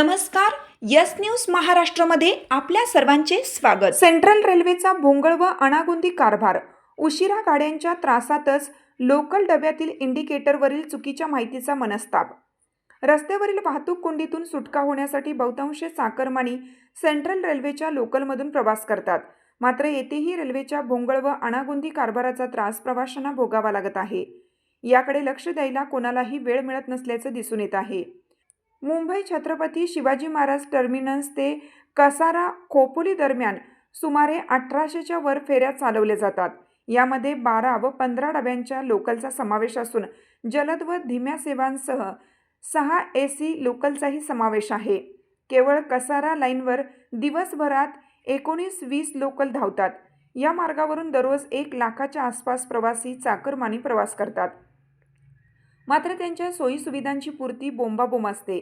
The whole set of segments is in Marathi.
नमस्कार यस न्यूज महाराष्ट्रमध्ये आपल्या सर्वांचे स्वागत. सेंट्रल रेल्वेचा भोंगळ व अनागोंदी कारभार. उशिरा गाड्यांच्या त्रासातच लोकल डब्यातील इंडिकेटरवरील चुकीच्या माहितीचा मनस्ताप. रस्त्यावरील वाहतूक कोंडीतून सुटका होण्यासाठी बहुतांश चाकरमानी सेंट्रल रेल्वेच्या लोकलमधून प्रवास करतात. मात्र येथेही रेल्वेच्या भोंगळ व अनागोंदी कारभाराचा त्रास प्रवाशांना भोगावा लागत आहे. याकडे लक्ष द्यायला कोणालाही वेळ मिळत नसल्याचं दिसून येत आहे. मुंबई छत्रपती शिवाजी महाराज टर्मिनस ते कसारा खोपोली दरम्यान सुमारे अठराशेच्या वर फेऱ्या चालवल्या जातात. यामध्ये बारा व पंधरा डब्यांच्या लोकलचा समावेश असून जलद व धीम्या सेवांसह सहा ए सी लोकलचाही समावेश आहे. केवळ कसारा लाईनवर दिवसभरात एकोणीस वीस लोकल धावतात. या मार्गावरून दररोज एक लाखाच्या आसपास प्रवासी चाकरमानी प्रवास करतात. मात्र त्यांच्या सोयीसुविधांची पूर्ती बोंबाबोंब असते.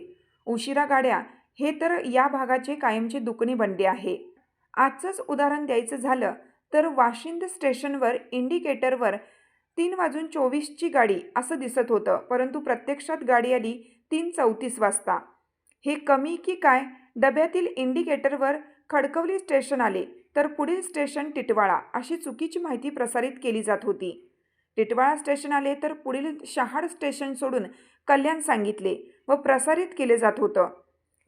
उशिरा गाड्या हे तर या भागाचे कायमचे दुकणी बनले आहे. आजचंच उदाहरण द्यायचं झालं तर वाशिंद स्टेशनवर इंडिकेटरवर तीन वाजून चोवीसची गाडी असं दिसत होतं परंतु प्रत्यक्षात गाडी आली तीन चौतीस वाजता. हे कमी की काय? डब्यातील इंडिकेटरवर खडकवली स्टेशन आले तर पुढील स्टेशन टिटवाळा अशी चुकीची माहिती प्रसारित केली जात होती. टिटवाळा स्टेशन आले तर पुढील शहाड स्टेशन सोडून कल्याण सांगितले व प्रसारित केले जात होतं.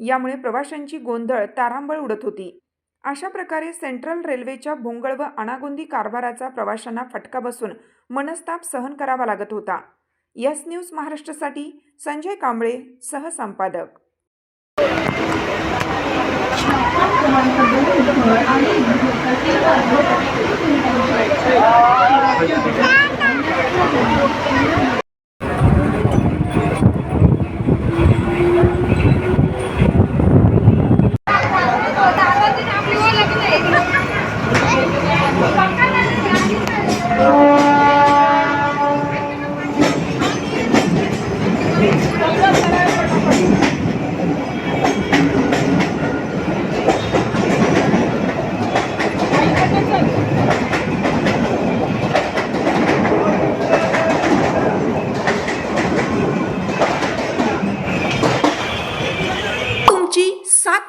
यामुळे प्रवाशांची गोंधळ तारांबळ उडत होती. अशा प्रकारे सेंट्रल रेल्वेच्या भोंगळ व अनागोंदी कारभाराचा प्रवाशांना फटका बसून मनस्ताप सहन करावा लागत होता. यस न्यूज महाराष्ट्रासाठी संजय कांबळे सहसंपादक.